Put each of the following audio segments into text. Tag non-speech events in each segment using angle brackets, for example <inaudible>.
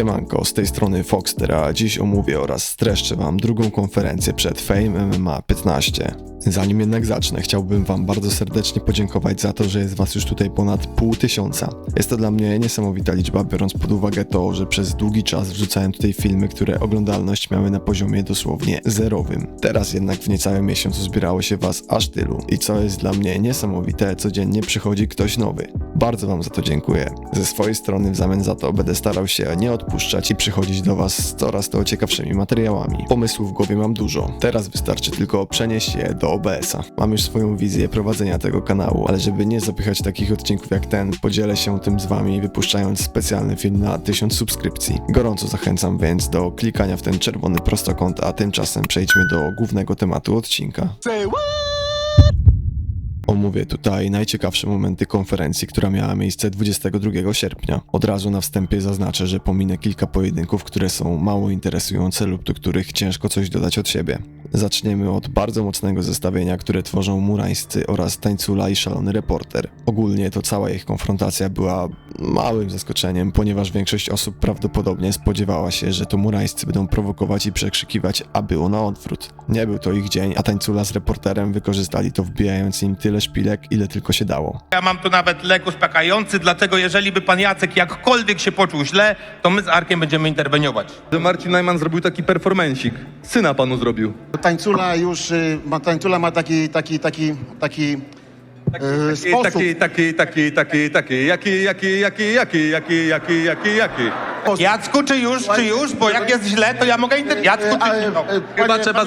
Siemanko, z tej strony Foxter, a dziś omówię oraz streszczę wam drugą konferencję przed Fame MMA 15. Zanim jednak zacznę, chciałbym wam bardzo serdecznie podziękować za to, że jest was już tutaj ponad pół tysiąca. Jest to dla mnie niesamowita liczba, biorąc pod uwagę to, że przez długi czas wrzucałem tutaj filmy, które oglądalność miały na poziomie dosłownie zerowym. Teraz jednak w niecałym miesiącu zbierało się was aż tylu i co jest dla mnie niesamowite, codziennie przychodzi ktoś nowy. Bardzo wam za to dziękuję. Ze swojej strony w zamian za to będę starał się nie odpuszczać i przychodzić do was z coraz to ciekawszymi materiałami. Pomysłów w głowie mam dużo. Teraz wystarczy tylko przenieść je do OBS-a. Mam już swoją wizję prowadzenia tego kanału, ale żeby nie zapychać takich odcinków jak ten, podzielę się tym z wami, wypuszczając specjalny film na 1000 subskrypcji. Gorąco zachęcam więc do klikania w ten czerwony prostokąt, a tymczasem przejdźmy do głównego tematu odcinka. Omówię tutaj najciekawsze momenty konferencji, która miała miejsce 22 sierpnia. Od razu na wstępie zaznaczę, że pominę kilka pojedynków, które są mało interesujące lub do których ciężko coś dodać od siebie. Zaczniemy od bardzo mocnego zestawienia, które tworzą murańscy oraz tańcula i szalony reporter. Ogólnie to cała ich konfrontacja była małym zaskoczeniem, ponieważ większość osób prawdopodobnie spodziewała się, że to murańscy będą prowokować i przekrzykiwać, a było na odwrót. Nie był to ich dzień, a tańcula z reporterem wykorzystali to wbijając im tyle szpilek, ile tylko się dało. Ja mam tu nawet lek uspokajający, dlatego jeżeli by pan Jacek jakkolwiek się poczuł źle, to my z Arkiem będziemy interweniować. Marcin Najman zrobił taki performancik. Syna panu zrobił. Tańcula już, y, ma, tańcula ma taki, taki, taki, taki sposób. Taki, taki, taki, taki, taki, jaki, jaki, jaki, jaki, jaki, jaki, jaki, jaki. Jacku, czy już, czy już? Bo jak jest źle, to ja mogę interweniować. Jacku, Ale, czy e, no. Chyba panie- trzeba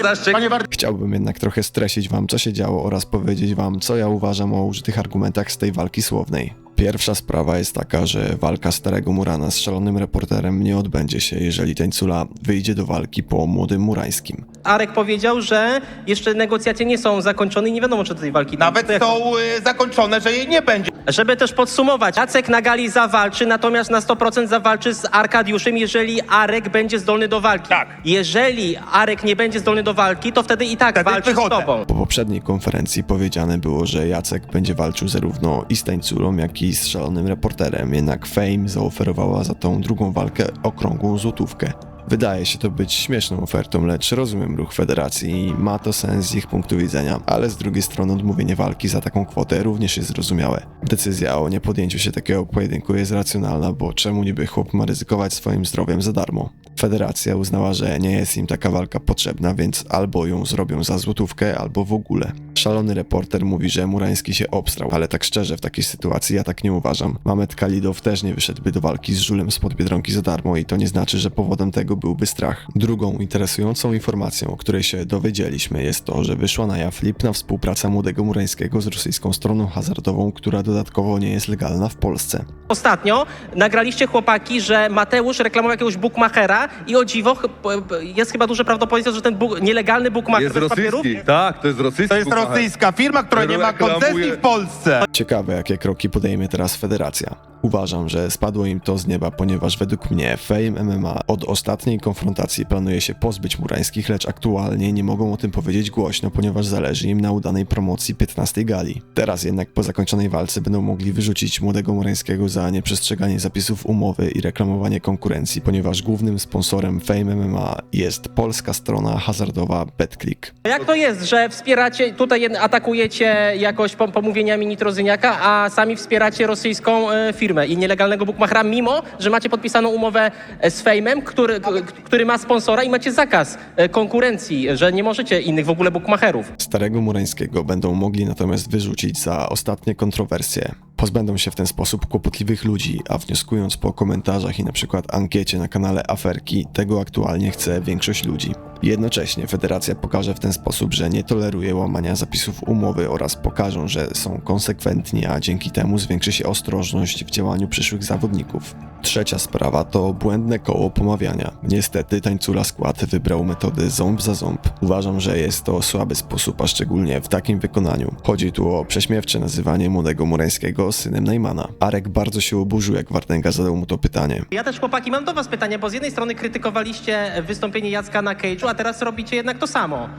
Wart- Chciałbym jednak trochę streścić wam, co się działo oraz powiedzieć wam, co ja uważam o użytych argumentach z tej walki słownej. Pierwsza sprawa jest taka, że walka starego Murana z szalonym reporterem nie odbędzie się, jeżeli Tańcula wyjdzie do walki po młodym Murańskim. Arek powiedział, że jeszcze negocjacje nie są zakończone i nie wiadomo, czy do tej walki. Nawet są y, zakończone, że jej nie będzie. Żeby też podsumować, Jacek na gali zawalczy, natomiast na 100% zawalczy z Arkadiuszem, jeżeli Arek będzie zdolny do walki. Tak. Jeżeli Arek nie będzie zdolny do walki, to wtedy i tak Wtedy walczy wychodzę. z tobą. Po poprzedniej konferencji powiedziane było, że Jacek będzie walczył zarówno i z Tańculą, jak i z szalonym reporterem, jednak Fame zaoferowała za tą drugą walkę okrągłą złotówkę. Wydaje się to być śmieszną ofertą, lecz rozumiem ruch federacji i ma to sens z ich punktu widzenia, ale z drugiej strony odmówienie walki za taką kwotę również jest zrozumiałe. Decyzja o niepodjęciu się takiego pojedynku jest racjonalna, bo czemu niby chłop ma ryzykować swoim zdrowiem za darmo? Federacja uznała, że nie jest im taka walka potrzebna, więc albo ją zrobią za złotówkę, albo w ogóle. Szalony reporter mówi, że Murański się obstrał, ale tak szczerze w takiej sytuacji ja tak nie uważam. Mamet Kalidow też nie wyszedłby do walki z Żulem spod Biedronki za darmo i to nie znaczy, że powodem tego byłby strach. Drugą interesującą informacją, o której się dowiedzieliśmy jest to, że wyszła na jaw lipna współpraca młodego Murańskiego z rosyjską stroną hazardową, która dodatkowo nie jest legalna w Polsce. Ostatnio nagraliście chłopaki, że Mateusz reklamował jakiegoś bookmachera i o dziwo ch- p- p- jest chyba duże prawdopodobieństwo, że ten book, nielegalny bookmacher Jest bez papierów rosyjski. Tak, to jest rosyjski. To jest kucharz. rosyjska firma, która nie ma Reklamuje- koncesji w Polsce. Ciekawe, jakie kroki podejmie teraz federacja. Uważam, że spadło im to z nieba, ponieważ według mnie Fame MMA od ostatniej konfrontacji planuje się pozbyć Murańskich, lecz aktualnie nie mogą o tym powiedzieć głośno, ponieważ zależy im na udanej promocji 15 gali. Teraz jednak po zakończonej walce będą mogli wyrzucić młodego Murańskiego za nieprzestrzeganie zapisów umowy i reklamowanie konkurencji, ponieważ głównym sponsorem Fame MMA jest polska strona hazardowa BetClick. Jak to jest, że wspieracie, tutaj atakujecie jakoś pom- pomówieniami Nitrozyniaka, a sami wspieracie rosyjską e, firmę i nielegalnego bookmachera, mimo że macie podpisaną umowę e, z Fejmem, który, k- który ma sponsora i macie zakaz e, konkurencji, że nie możecie innych w ogóle bookmacherów. Starego Murańskiego będą mogli natomiast wyrzucić za ostatnie kontrowersje. Pozbędą się w ten sposób kłopotliwych ludzi, a wnioskując po komentarzach i na przykład ankiecie na kanale Aferki, tego aktualnie chce większość ludzi. Jednocześnie federacja pokaże w ten sposób, że nie toleruje łamania zapisów umowy oraz pokażą, że są konsekwentni, a dzięki temu zwiększy się ostrożność w działaniu przyszłych zawodników. Trzecia sprawa to błędne koło pomawiania. Niestety tańcula skład wybrał metodę ząb za ząb. Uważam, że jest to słaby sposób, a szczególnie w takim wykonaniu. Chodzi tu o prześmiewcze nazywanie młodego Murańskiego synem Najmana. Arek bardzo się oburzył, jak Wardenga zadał mu to pytanie. Ja też, chłopaki, mam do was pytanie, bo z jednej strony krytykowaliście wystąpienie Jacka na Cage'u, a teraz robicie jednak to samo.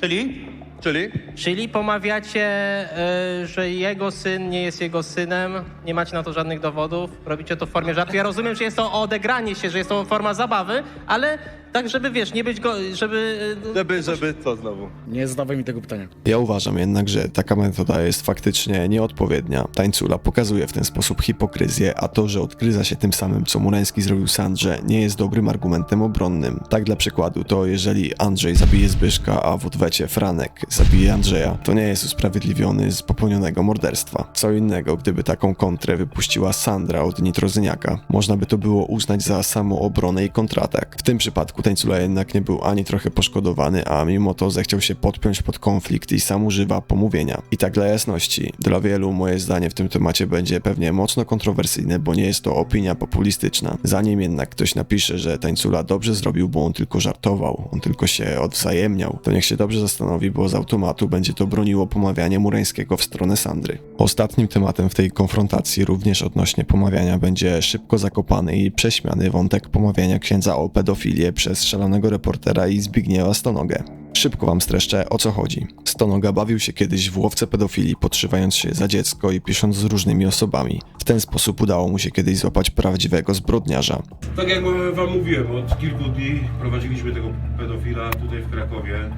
Czyli? Czyli? Czyli pomawiacie, e, że jego syn nie jest jego synem, nie macie na to żadnych dowodów, robicie to w formie żartu. Ja rozumiem, że jest to odegranie się, że jest to forma zabawy, ale tak, żeby wiesz, nie być go, żeby... e, Żeby, żeby co znowu? Nie zadawaj mi tego pytania. Ja uważam jednak, że taka metoda jest faktycznie nieodpowiednia. Tańcula pokazuje w ten sposób hipokryzję, a to, że odgryza się tym samym, co Murański zrobił Sandrze, nie jest dobrym argumentem obronnym. Tak dla przykładu, to jeżeli Andrzej zabije Zbyszka, a w odwecie Franek zabije Andrzeja, to nie jest usprawiedliwiony z popełnionego morderstwa. Co innego, gdyby taką kontrę wypuściła Sandra od Nitrozyniaka. Można by to było uznać za samoobronę i kontratak. W tym przypadku Tańcula jednak nie był ani trochę poszkodowany, a mimo to zechciał się podpiąć pod konflikt i sam używa pomówienia. I tak dla jasności, dla wielu moje zdanie w tym temacie będzie pewnie mocno kontrowersyjne, bo nie jest to opinia populistyczna. Zanim jednak ktoś napisze, że Tańcula dobrze zrobił, bo on tylko żartował, on tylko się odwzajemniał, to niech się dobrze zastanowi, bo z automatu będzie to broniło pomawiania Murańskiego w stronę Sandry. Ostatnim tematem w tej konfrontacji również odnośnie pomawiania będzie szybko zakopany i prześmiany wątek pomawiania księdza o pedofilię przez szalonego reportera i Zbigniewa Stonogę. Szybko wam streszczę o co chodzi. Stonoga bawił się kiedyś w łowce pedofilii, podszywając się za dziecko i pisząc z różnymi osobami. W ten sposób udało mu się kiedyś złapać prawdziwego zbrodniarza. Tak jak wam mówiłem, od kilku dni prowadziliśmy tego pedofila tutaj w Krakowie.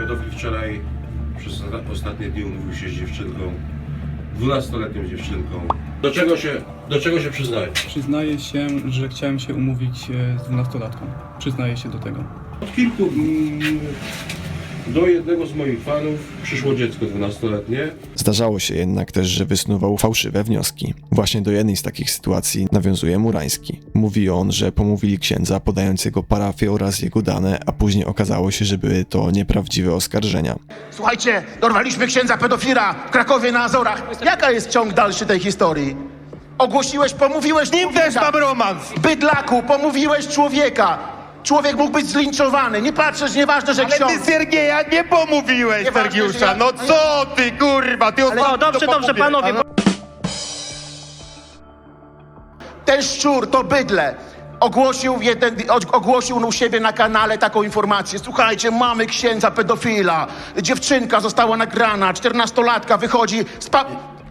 Pedofil wczoraj przez osta- ostatnie dni umówił się z dziewczynką, 12-letnią dziewczynką. Do czego się, do czego się przyznaje? Przyznaję się, że chciałem się umówić e, z dwunastolatką. Przyznaję się do tego. Od kilku mm, do jednego z moich fanów przyszło dziecko 12-letnie. Zdarzało się jednak też, że wysnuwał fałszywe wnioski. Właśnie do jednej z takich sytuacji nawiązuje Murański. Mówi on, że pomówili księdza podając jego parafię oraz jego dane, a później okazało się, że były to nieprawdziwe oskarżenia. Słuchajcie, dorwaliśmy księdza pedofila w Krakowie na Azorach. Jaka jest ciąg dalszy tej historii? Ogłosiłeś, pomówiłeś Nim też mam romans! Bydlaku, pomówiłeś człowieka. Człowiek mógł być zlinczowany. Nie patrzysz, nieważne, że Ale ksiądz... ty Sergieja nie pomówiłeś, Nieważne, że ja- Sergiusza! No co ty, kurwa, ty ostatnio O, dobrze, dobrze, panowie, bo... Ten szczur, to bydle, ogłosił, jeden, ogłosił u siebie na kanale taką informację. Słuchajcie, mamy księdza pedofila. Dziewczynka została nagrana, czternastolatka wychodzi z pa...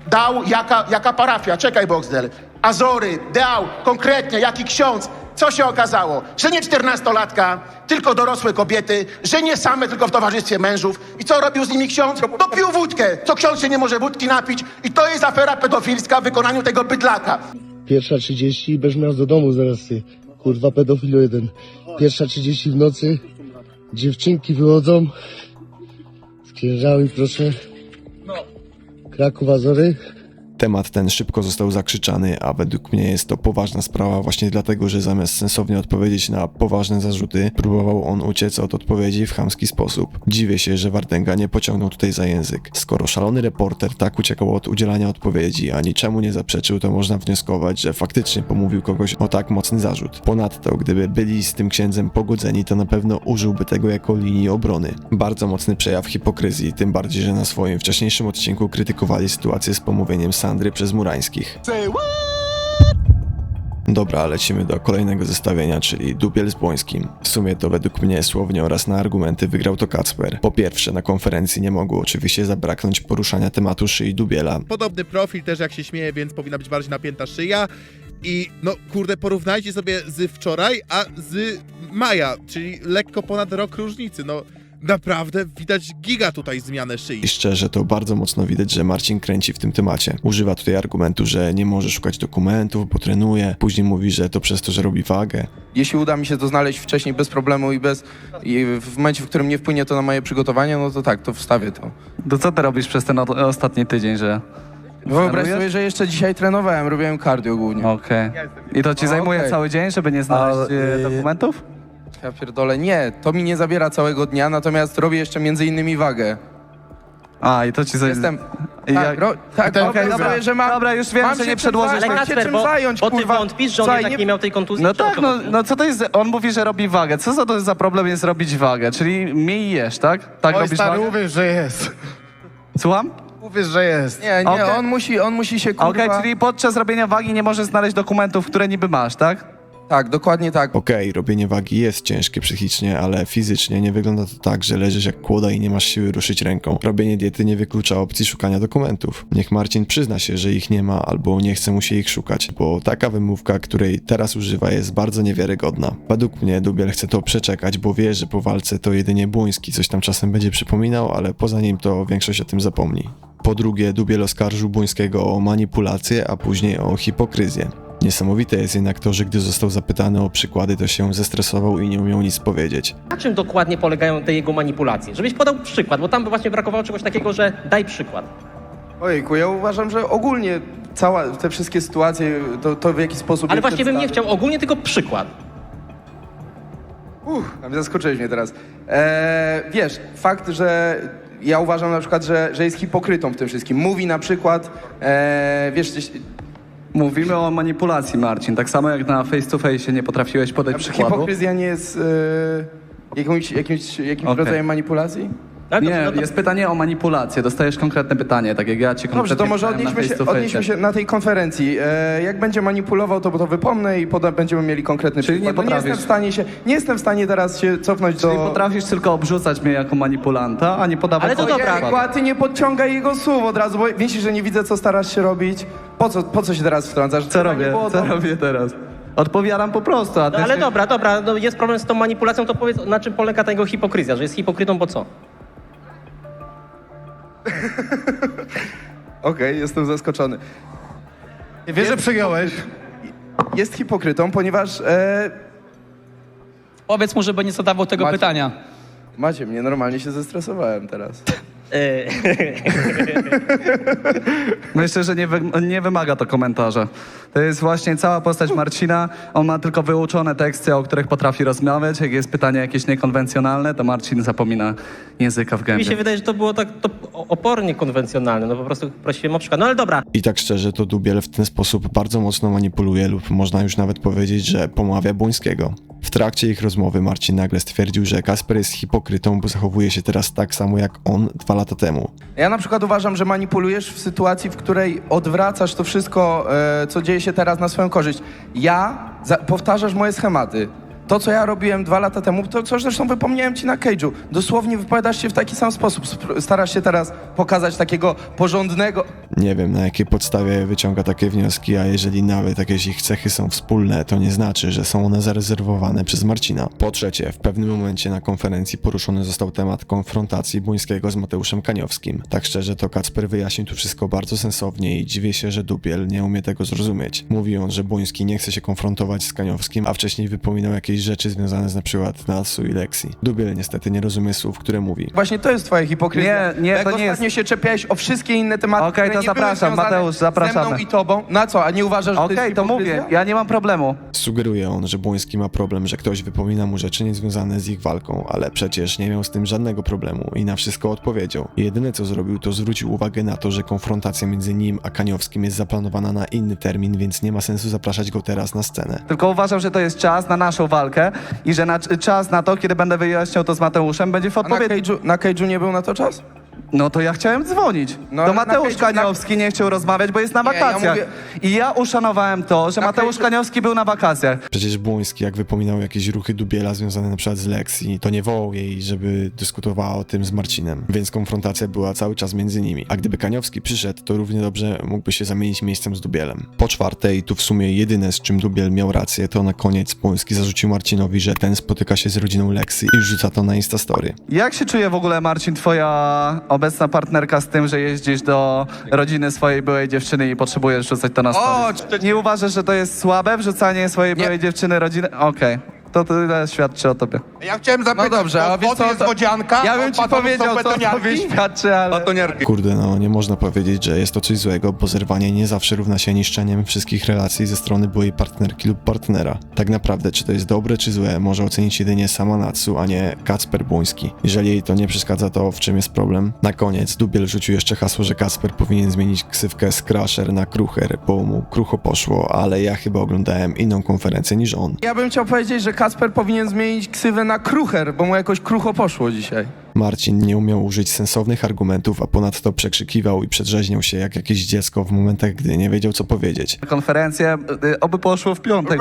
Dał, jaka, jaka parafia? Czekaj, Boxdel. Azory, dał, konkretnie, jaki ksiądz? Co się okazało? Że nie czternastolatka, tylko dorosłe kobiety, że nie same, tylko w towarzystwie mężów. I co robił z nimi ksiądz? No pił wódkę. Co ksiądz się nie może wódki napić? I to jest afera pedofilska w wykonaniu tego bydlaka. Pierwsza 30 i będziesz miał do domu zaraz ty. Kurwa pedofilu jeden. Pierwsza 30 w nocy. Dziewczynki wychodzą. Z księżami proszę. Kraków Azory. Temat ten szybko został zakrzyczany, a według mnie jest to poważna sprawa właśnie dlatego, że zamiast sensownie odpowiedzieć na poważne zarzuty, próbował on uciec od odpowiedzi w chamski sposób. Dziwię się, że Wardęga nie pociągnął tutaj za język. Skoro szalony reporter tak uciekał od udzielania odpowiedzi, a niczemu nie zaprzeczył, to można wnioskować, że faktycznie pomówił kogoś o tak mocny zarzut. Ponadto, gdyby byli z tym księdzem pogodzeni, to na pewno użyłby tego jako linii obrony. Bardzo mocny przejaw hipokryzji, tym bardziej, że na swoim wcześniejszym odcinku krytykowali sytuację z pomówieniem Sandry przez Murańskich. Dobra, lecimy do kolejnego zestawienia, czyli dubiel z Błońskim. W sumie to według mnie słownie oraz na argumenty wygrał to Kacper. Po pierwsze, na konferencji nie mogło oczywiście zabraknąć poruszania tematu szyi dubiela. Podobny profil też jak się śmieje, więc powinna być bardziej napięta szyja. I no kurde, porównajcie sobie z wczoraj, a z maja, czyli lekko ponad rok różnicy. No naprawdę widać giga tutaj zmianę szyi. I szczerze, to bardzo mocno widać, że Marcin kręci w tym temacie. Używa tutaj argumentu, że nie może szukać dokumentów, bo trenuje. Później mówi, że to przez to, że robi wagę. Jeśli uda mi się to znaleźć wcześniej bez problemu i bez i w momencie, w którym nie wpłynie to na moje przygotowanie, no to tak, to wstawię to. To co ty robisz przez ten ostatni tydzień, że... Wyobraź sobie, że jeszcze dzisiaj trenowałem, robiłem cardio głównie. Okej. I to ci zajmuje okej. cały dzień, żeby nie znaleźć e, dokumentów? Ja pierdolę, nie, to mi nie zabiera całego dnia, natomiast robię jeszcze między innymi wagę. A, i to ci zajmuje... Jestem... I Tak, jak- ro, tak Okej, okay, dobra. dobra, że mam, Dobra, już wiem, mam że się nie czym przedłożysz zająć, Ale mam się Kacper, czym bo, zająć, bo ty kurwa. wątpisz, że on Słuchaj, jednak nie miał tej kontuzji? No czy o tak, co no, chodzi? no co to jest, on mówi, że robi wagę. Co za to za problem jest robić wagę? Czyli mniej jesz, tak? Tak robisz wagę? uwierz, że jest. Słucham? Uwierz, że jest. Nie, nie, Okej. on, musi, on musi się kurwa... Okej, czyli podczas robienia wagi nie możesz znaleźć dokumentów, które niby masz, tak? Tak, dokładnie tak. Okej, robienie wagi jest ciężkie psychicznie, ale fizycznie nie wygląda to tak, że leżysz jak kłoda i nie masz siły ruszyć ręką. Robienie diety nie wyklucza opcji szukania dokumentów. Niech Marcin przyzna się, że ich nie ma albo nie chce mu się ich szukać, bo taka wymówka, której teraz używa jest bardzo niewiarygodna. Według mnie Dubiel chce to przeczekać, bo wie, że po walce to jedynie Błoński coś tam czasem będzie przypominał, ale poza nim to większość o tym zapomni. Po drugie, Dubiel oskarżył Błońskiego o manipulację, a później o hipokryzję. Niesamowite jest jednak to, że gdy został zapytany o przykłady, to się zestresował i nie umiał nic powiedzieć. Na czym dokładnie polegają te jego manipulacje? Żebyś podał przykład, bo tam by właśnie brakowało czegoś takiego, że daj przykład. Ojejku, ja uważam, że ogólnie cała, te wszystkie sytuacje, to, to w jaki sposób... Ale je właśnie bym nie chciał ogólnie, tylko przykład. Uff, a zaskoczyłeś mnie teraz. Eee, wiesz, fakt, że ja uważam na przykład, że, że jest hipokrytą w tym wszystkim. Mówi na przykład, eee, wiesz, Mówimy o manipulacji, Marcin. Tak samo jak na face to face nie potrafiłeś podać przykładu. hipokryzja nie jest eee, jakimś, jakimś, jakimś Okej. rodzajem manipulacji? Ale to- Nie, no to- jest pytanie o manipulację. Dostajesz konkretne pytanie, tak jak ja cię konkretnie Dobrze, to może pytałem na odnieśmy się, face to face. odnieśmy się na tej konferencji. E, jak będzie manipulował, to to wypomnę i potem będziemy mieli konkretny Czyli przykład. nie No nie jestem potrafisz. w stanie się, nie jestem w stanie teraz się cofnąć Czyli do... potrafisz tylko obrzucać mnie jako manipulanta, a nie podawać Ale to dobra. a ty nie podciągaj jego słów od razu, bo wiesz, że nie widzę, co starasz się robić. Po co, po co się teraz wtrącasz? Co nie robię? Co to- robię teraz? Odpowiadam po prostu, a ty No, ale się- dobra, dobra, no jest problem z tą manipulacją, to powiedz, na czym polega ta jego hipokryzja, że jest hipokrytą, bo co? <laughs> Okej, jestem zaskoczony. Wiesz, że przegiąłeś. Jest hipokrytą, ponieważ... E, Powiedz mu, żeby nie zadawał tego Macie- pytania. macie mnie, normalnie się zestresowałem teraz. <laughs> Yy, <laughs> Myślę, że nie, wy, nie wymaga to komentarza. To jest właśnie cała postać Marcina. On ma tylko wyuczone teksty, o których potrafi rozmawiać. Jak jest pytanie jakieś niekonwencjonalne, to Marcin zapomina języka w mi gębie. się wydaje, że to było tak to opornie konwencjonalne, no po prostu prosiłem o przykład. No ale dobra, I tak szczerze, to Dubiel w ten sposób bardzo mocno manipuluje lub można już nawet powiedzieć, że pomawia Błońskiego. W trakcie ich rozmowy Marcin nagle stwierdził, że Kasper jest hipokrytą, bo zachowuje się teraz tak samo jak on dwa lata temu. Ja na przykład uważam, że manipulujesz w sytuacji, w której odwracasz to wszystko, e, co dzieje się teraz na swoją korzyść. Ja, za, powtarzasz moje schematy. To, co ja robiłem dwa lata temu, to co zresztą wypomniałem ci na Cage'u. Dosłownie wypowiadasz się w taki sam sposób. Starasz się teraz pokazać takiego porządnego... Nie wiem na jakiej podstawie wyciąga takie wnioski, a jeżeli nawet jakieś ich cechy są wspólne, to nie znaczy, że są one zarezerwowane przez Marcina. Po trzecie, w pewnym momencie na konferencji poruszony został temat konfrontacji Błońskiego z Mateuszem Kaniowskim. Tak szczerze, to Kacper wyjaśnił tu wszystko bardzo sensownie i dziwię się, że Dubiel nie umie tego zrozumieć. Mówi on, że Błoński nie chce się konfrontować z Kaniowskim, a wcześniej wypominał jakieś rzeczy związane z na przykład Natsu i Lexi. Dubiel niestety nie rozumie słów, które mówi. Właśnie to jest twoja hipokryzja. Nie, nie, Jak to nie ostatnio się czepiałeś o wszystkie inne tematy, Okej, które to nie były zapraszam, związane Mateusz, zapraszamy. ze mną i tobą. Na co, a nie uważasz, że to Okej, jest to hipokryzja? mówię, ja nie mam problemu. Sugeruje on, że Błoński ma problem, że ktoś wypomina mu rzeczy niezwiązane z ich walką, ale przecież nie miał z tym żadnego problemu i na wszystko odpowiedział. Jedyne co zrobił, to zwrócił uwagę na to, że konfrontacja między nim a Kaniowskim jest zaplanowana na inny termin, więc nie ma sensu zapraszać go teraz na scenę. Tylko uważam, że to jest czas na naszą walkę i że na, czas na to, kiedy będę wyjaśniał to z Mateuszem, będzie w A na odpowiedzi. Na Cage'u nie był na to czas? No to ja chciałem dzwonić. No, ale na Mateusz na- Kaniowski nie chciał rozmawiać, bo jest na Nie, ja wakacjach. mówię- I ja uszanowałem to, że Na Mateusz Kaniowski był na wakacjach. Przecież Błoński, jak wypominał jakieś ruchy Dubiela związane na przykład z Lexi, to nie wołał jej, żeby dyskutowała o tym z Marcinem, więc konfrontacja była cały czas między nimi. A gdyby Kaniowski przyszedł, to równie dobrze mógłby się zamienić miejscem z Dubielem. Po czwarte, i tu w sumie jedyne z czym Dubiel miał rację, to na koniec Błoński zarzucił Marcinowi, że ten spotyka się z rodziną Lexi i rzuca to na Instastory. Jak się czuje w ogóle, Marcin, twoja obecna partnerka z tym, że jeździsz do rodziny swojej byłej dziewczyny i potrzebujesz rzucać to na O, story? Nie uważasz, że to jest słabe, wrzucanie swojej byłej dziewczyny rodziny? Okej, to tyle świadczy o tobie. Ja chciałem zapytać, No dobrze, a wiesz co, jest to- wodzianka, Ja bym od ci są powiedział, co to betoniarki? świadczy, ale... Batoniarki. Kurde, no nie można powiedzieć, że jest to coś złego, bo zerwanie nie zawsze równa się niszczeniem wszystkich relacji ze strony byłej partnerki lub partnera. Tak naprawdę, czy to jest dobre czy złe, może ocenić jedynie sama Natsu, a nie Kacper Błoński. Jeżeli jej to nie przeszkadza, to w czym jest problem? Na koniec Dubiel rzucił jeszcze hasło, że Kacper powinien zmienić ksywkę z Crusher na Krucher, bo mu krucho poszło, ale ja chyba oglądałem inną konferencję niż on. Ja bym chciał powiedzieć, że Kacper powinien zmienić ksywę na Krucher, bo mu jakoś krucho poszło dzisiaj. Marcin nie umiał użyć sensownych argumentów, a ponadto przekrzykiwał i przedrzeźniał się jak jakieś dziecko w momentach, gdy nie wiedział co powiedzieć. Konferencję, y, oby poszło w piątek.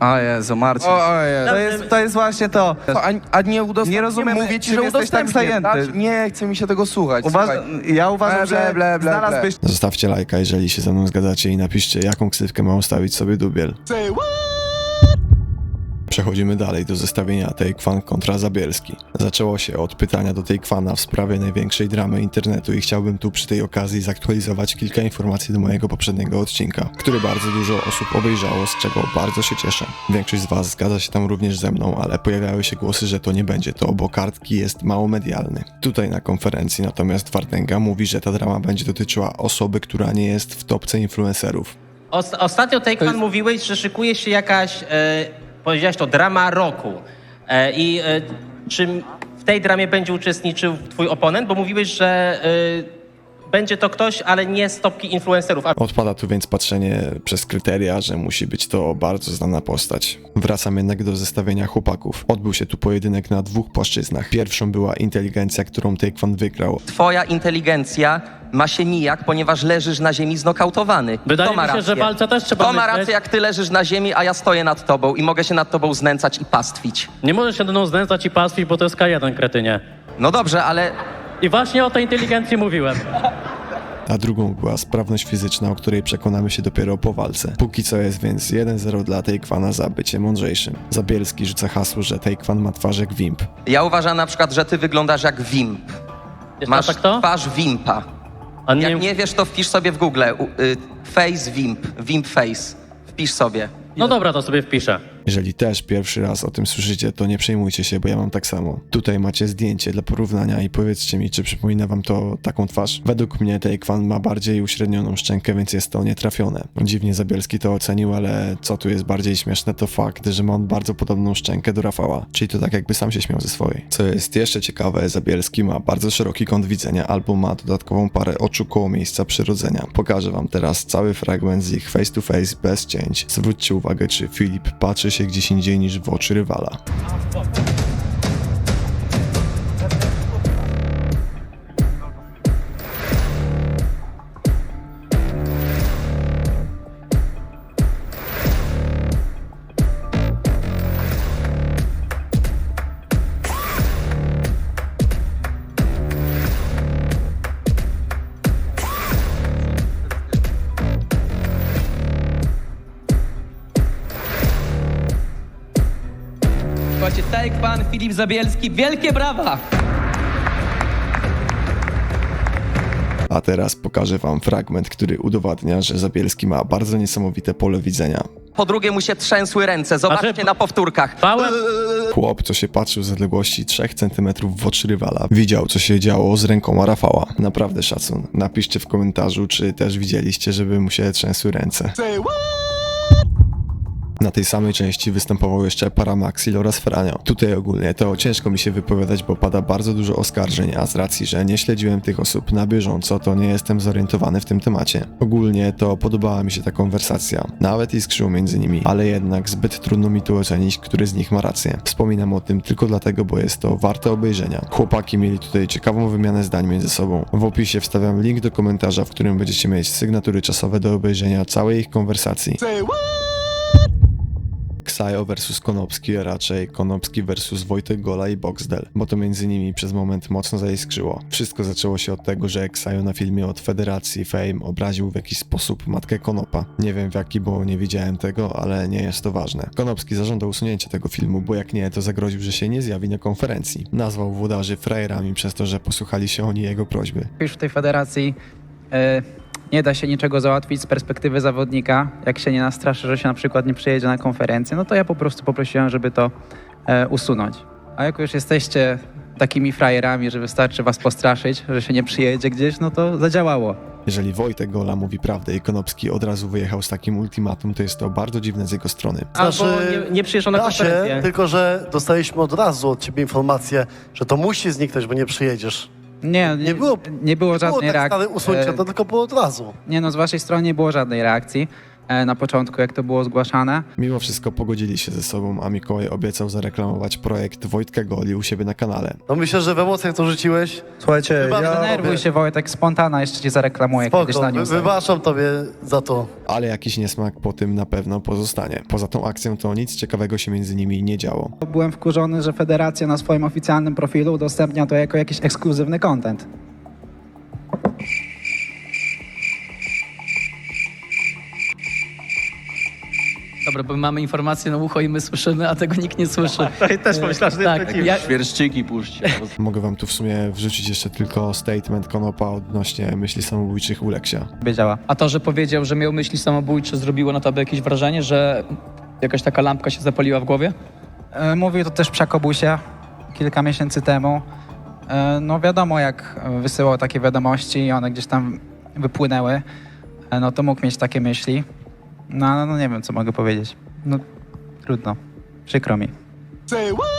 O Jezu, Marcin. O, o Jezu. To jest, to jest właśnie to. A, a nie udostępnię, Nie rozumiem, mówię ci, czym że jesteś tak udostępnię, zajęty. tak? Nie, chce mi się tego słuchać. Uważ, słuchaj. ja uważam, Ble, ble, że ble, ble, znalazłbyś Zostawcie lajka, jeżeli się ze mną zgadzacie i napiszcie, jaką ksywkę ma ustawić sobie Dubiel. Przechodzimy dalej do zestawienia Takefan kontra Zabielski. Zaczęło się od pytania do Takefana w sprawie największej dramy internetu i chciałbym tu przy tej okazji zaktualizować kilka informacji do mojego poprzedniego odcinka, który bardzo dużo osób obejrzało, z czego bardzo się cieszę. Większość z was zgadza się tam również ze mną, ale pojawiały się głosy, że to nie będzie to, bo kartki jest mało medialny. Tutaj na konferencji natomiast Wartęga mówi, że ta drama będzie dotyczyła osoby, która nie jest w topce influencerów. Os- ostatnio Takeman jest- mówiłeś, że szykuje się jakaś, e, powiedziałeś to, drama roku. E, I e, czy w tej dramie będzie uczestniczył twój oponent? Bo mówiłeś, że e, będzie to ktoś, ale nie z topki influencerów. A Odpada tu więc patrzenie przez kryteria, że musi być to bardzo znana postać. Wracam jednak do zestawienia chłopaków. Odbył się tu pojedynek na dwóch płaszczyznach. Pierwszą była inteligencja, którą Taekwondo wygrał. Twoja inteligencja ma się nijak, ponieważ leżysz na ziemi znokautowany. Wydaje ma mi się, rację? że walce też trzeba Kto ma myśleć. rację, jak ty leżysz na ziemi, a ja stoję nad tobą i mogę się nad tobą znęcać i pastwić? Nie możesz się do mną znęcać i pastwić, bo to jest K1, kretynie. No dobrze, ale I właśnie o tej inteligencji mówiłem. A drugą była sprawność fizyczna, o której przekonamy się dopiero po walce. Póki co jest więc 1-0 dla Taekwana za bycie mądrzejszym. Zabielski rzuca hasło, że Taekwan ma twarz jak wimp. ja uważam na przykład, że ty wyglądasz jak wimp. Masz tak to? twarz wimpa. A nie, Jak nie wiesz, to wpisz sobie w Google y, face wimp, wimp face. Wpisz sobie. No dobra, to sobie wpiszę. Jeżeli też pierwszy raz o tym słyszycie, to nie przejmujcie się, bo ja mam tak samo. Tutaj macie zdjęcie dla porównania i powiedzcie mi, czy przypomina wam to taką twarz. Według mnie Taekwan ma bardziej uśrednioną szczękę, więc jest to nietrafione. Dziwnie Zabielski to ocenił, ale co tu jest bardziej śmieszne, to fakt, że ma on bardzo podobną szczękę do Rafała. Czyli to tak jakby sam się śmiał ze swojej. Co jest jeszcze ciekawe, Zabielski ma bardzo szeroki kąt widzenia, albo ma dodatkową parę oczu koło miejsca przyrodzenia. Pokażę wam teraz cały fragment z ich face to face bez cięć. Zwróćcie uwagę, czy Filip patrzy się gdzieś indziej niż w oczy rywala. Taekwan, Filip Zabielski, wielkie brawa! A teraz pokażę wam fragment, który udowadnia, że Zabielski ma bardzo niesamowite pole widzenia. Po drugie mu się trzęsły ręce. Zobaczcie Znaczy- na powtórkach. Bałem, Chłop, co się patrzył z odległości 3 cm w oczy rywala, widział, co się działo z rękoma Rafała. Naprawdę szacun. Napiszcie w komentarzu, czy też widzieliście, żeby mu się trzęsły ręce. Na tej samej części występował jeszcze Paramaxil oraz Franio. Tutaj ogólnie to ciężko mi się wypowiadać, bo pada bardzo dużo oskarżeń, a z racji, że nie śledziłem tych osób na bieżąco, to nie jestem zorientowany w tym temacie. Ogólnie to podobała mi się ta konwersacja. Nawet iskrzyło między nimi, ale jednak zbyt trudno mi tu ocenić, który z nich ma rację. Wspominam o tym tylko dlatego, bo jest to warte obejrzenia. Chłopaki mieli tutaj ciekawą wymianę zdań między sobą. W opisie wstawiam link do komentarza, w którym będziecie mieć sygnatury czasowe do obejrzenia całej ich konwersacji. Ksajo versus Konopski, a raczej Konopski versus Wojtek Gola i Boxdel, bo to między nimi przez moment mocno zaiskrzyło. Wszystko zaczęło się od tego, że Ksajo na filmie od Federacji Fame obraził w jakiś sposób matkę Konopa. Nie wiem w jaki, bo nie widziałem tego, ale nie jest to ważne. Konopski zażądał usunięcia tego filmu, bo jak nie, to zagroził, że się nie zjawi na konferencji. Nazwał włodarzy frajerami przez to, że posłuchali się oni jego prośby. już w tej federacji e, nie da się niczego załatwić z perspektywy zawodnika, jak się nie nastraszy, że się na przykład nie przyjedzie na konferencję, no to ja po prostu poprosiłem, żeby to e, usunąć. A jak już jesteście takimi frajerami, że wystarczy was postraszyć, że się nie przyjedzie gdzieś, no to zadziałało. Jeżeli Wojtek Gola mówi prawdę i Konopski od razu wyjechał z takim ultimatum, to jest to bardzo dziwne z jego strony. albo Znaczy, nie, nie przyjeżdżą na konferencję. tylko że dostaliśmy od razu od ciebie informację, że to musi zniknąć, bo nie przyjedziesz. Nie, nie, było- nie było Było żadnej tak stale reakcji. usunięcie, E, to tylko było od razu. Nie no, z waszej strony nie było żadnej reakcji. E, na początku, jak to było zgłaszane. Mimo wszystko pogodzili się ze sobą, a Mikołaj obiecał zareklamować projekt Wojtka Goli u siebie na kanale. No myślę, że w emocjach to rzuciłeś. Słuchajcie, Wybacz, ja... Denerwuj się Wojtek, spontana, jeszcze cię zareklamuję kiedyś Spoko, na wy, newsach. wybaczam tobie za to. Ale jakiś niesmak po tym na pewno pozostanie. Poza tą akcją to nic ciekawego się między nimi nie działo. Byłem wkurzony, że federacja na swoim oficjalnym profilu udostępnia to jako jakiś ekskluzywny content. Dobra, bo mamy informacje na ucho i my słyszymy, a tego nikt nie słyszy. <laughs> Też pomyślałem, że tak, ja, Świerszczyki puśćcie. <laughs> Mogę wam tu w sumie wrzucić jeszcze tylko statement Konopa odnośnie myśli samobójczych u Leksia. Wiedziała. A to, że powiedział, że miał myśli samobójcze, zrobiło na tobie jakieś wrażenie, że jakaś taka lampka się zapaliła w głowie? E, Mówił to też Przakobusie kilka miesięcy temu. E, No wiadomo, jak wysyłał takie wiadomości i one gdzieś tam wypłynęły, e, no to mógł mieć takie myśli. No, ale no nie wiem, co mogę powiedzieć. No trudno. Przykro mi. W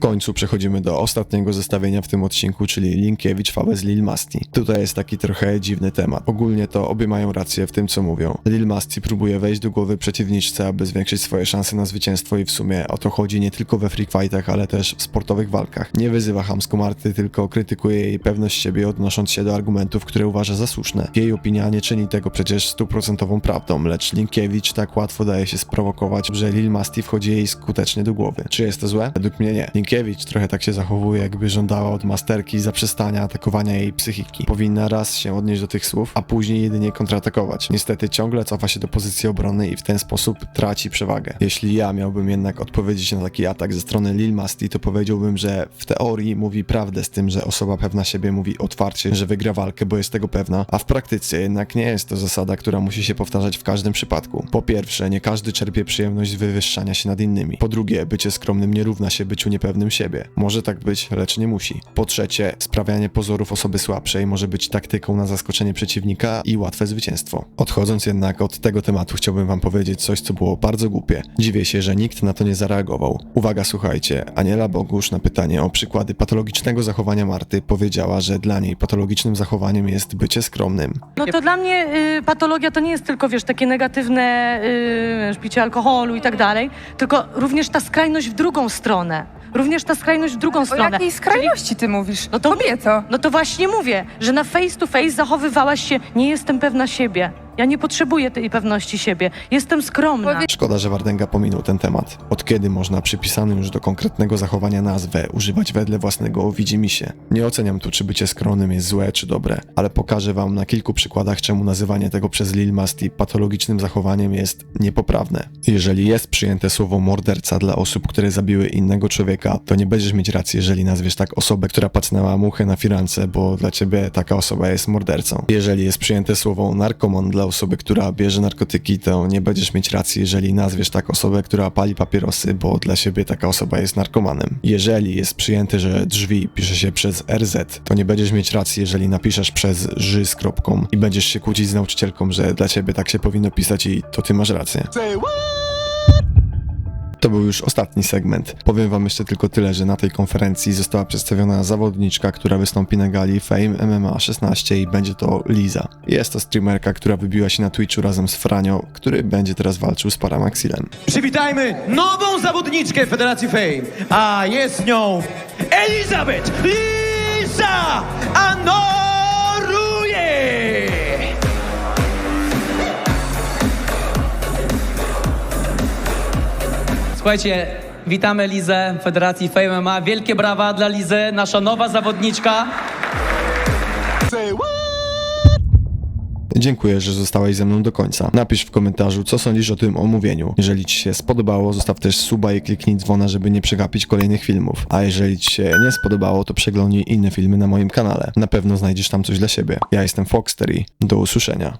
końcu przechodzimy do ostatniego zestawienia w tym odcinku, czyli Linkiewicz vs Lil Masti. Tutaj jest taki trochę dziwny temat. Ogólnie to obie mają rację w tym, co mówią. Lil Masti próbuje wejść do głowy przeciwniczce, aby zwiększyć swoje szanse na zwycięstwo i w sumie o to chodzi nie tylko we freak fightach, ale też w sportowych walkach. Nie wyzywa chamsko Marty, tylko krytykuje jej pewność siebie, odnosząc się do argumentów, które uważa za słuszne. Jej opinia nie czyni tego przecież stuprocentową prawdą, lecz Linkiewicz tak łatwo daje się sprowokować, że Lil Masti wchodzi jej skutecznie do głowy. Czy jest to złe? Według mnie nie. Linkiewicz trochę tak się zachowuje, jakby żądała od masterki zaprzestania atakowania jej psychiki. Powinna raz się odnieść do tych słów, a później jedynie kontratakować. Niestety ciągle cofa się do pozycji obronnej i w ten sposób traci przewagę. Jeśli ja miałbym jednak odpowiedzieć na taki atak ze strony Lil Masti, to powiedziałbym, że w teorii mówi prawdę z tym, że osoba pewna siebie mówi otwarcie, że wygra walkę, bo jest tego pewna, a w praktyce jednak nie jest to zasada, która musi się powtarzać w każdym przypadku. Po pierwsze, nie każdy czerpie przyjemność z wywyższania się nad innymi. Po drugie, bycie skromnym nie równa się byciu niepewnym siebie. Może tak być, lecz nie musi. Po trzecie, sprawianie pozorów osoby słabszej może być taktyką na zaskoczenie przeciwnika i łatwe zwycięstwo. Odchodząc jednak od tego tematu, chciałbym wam powiedzieć coś, co było bardzo głupie. Dziwię się, że nikt na to nie zareagował. Uwaga, słuchajcie. Aniela Bogusz na pytanie o przykłady patologicznego zachowania Marty powiedziała, że dla niej patologicznym zachowaniem jest bycie skromnym. No to dla mnie y, patologia to nie jest tylko, wiesz, takie negatywne y, picie alkoholu i tak dalej, tylko również ta skrajność w drugą stronę. Również ta skrajność w drugą O stronę. jakiej skrajności ty mówisz? No to, Kobieto. no to właśnie mówię, że na face to face zachowywałaś się, nie jestem pewna siebie. Ja nie potrzebuję tej pewności siebie. Jestem skromna. Szkoda, że Wardęga pominął ten temat. Od kiedy można przypisanym już do konkretnego zachowania nazwę używać wedle własnego widzimisię? Nie oceniam tu, czy bycie skromnym jest złe czy dobre, ale pokażę wam na kilku przykładach, czemu nazywanie tego przez Lil Masti patologicznym zachowaniem jest niepoprawne. Jeżeli jest przyjęte słowo morderca dla osób, które zabiły innego człowieka, to nie będziesz mieć racji, jeżeli nazwiesz tak osobę, która pacnęła muchę na firance, bo dla ciebie taka osoba jest mordercą. Jeżeli jest przyjęte słowo narkoman dla osoby, która bierze narkotyki, to nie będziesz mieć racji, jeżeli nazwiesz tak osobę, która pali papierosy, bo dla siebie taka osoba jest narkomanem. Jeżeli jest przyjęte, że drzwi pisze się przez RZ, to nie będziesz mieć racji, jeżeli napiszesz przez ży z kropką i będziesz się kłócić z nauczycielką, że dla ciebie tak się powinno pisać i to ty masz rację. To był już ostatni segment. Powiem wam jeszcze tylko tyle, że na tej konferencji została przedstawiona zawodniczka, która wystąpi na gali Fame MMA 16 i będzie to Liza. Jest to streamerka, która wybiła się na Twitchu razem z Franio, który będzie teraz walczył z Paramaxilem. Przywitajmy nową zawodniczkę Federacji Fame, a jest nią Elizabeth Lisa Anoruje! Słuchajcie, witamy Lizę Federacji Fame. Wielkie brawa dla Lizy, nasza nowa zawodniczka. Dziękuję, że zostałeś ze mną do końca. Napisz w komentarzu, co sądzisz o tym omówieniu. Jeżeli ci się spodobało, zostaw też suba i kliknij dzwona, żeby nie przegapić kolejnych filmów. A jeżeli ci się nie spodobało, to przeglądnij inne filmy na moim kanale. Na pewno znajdziesz tam coś dla siebie. Ja jestem Foxter i do usłyszenia.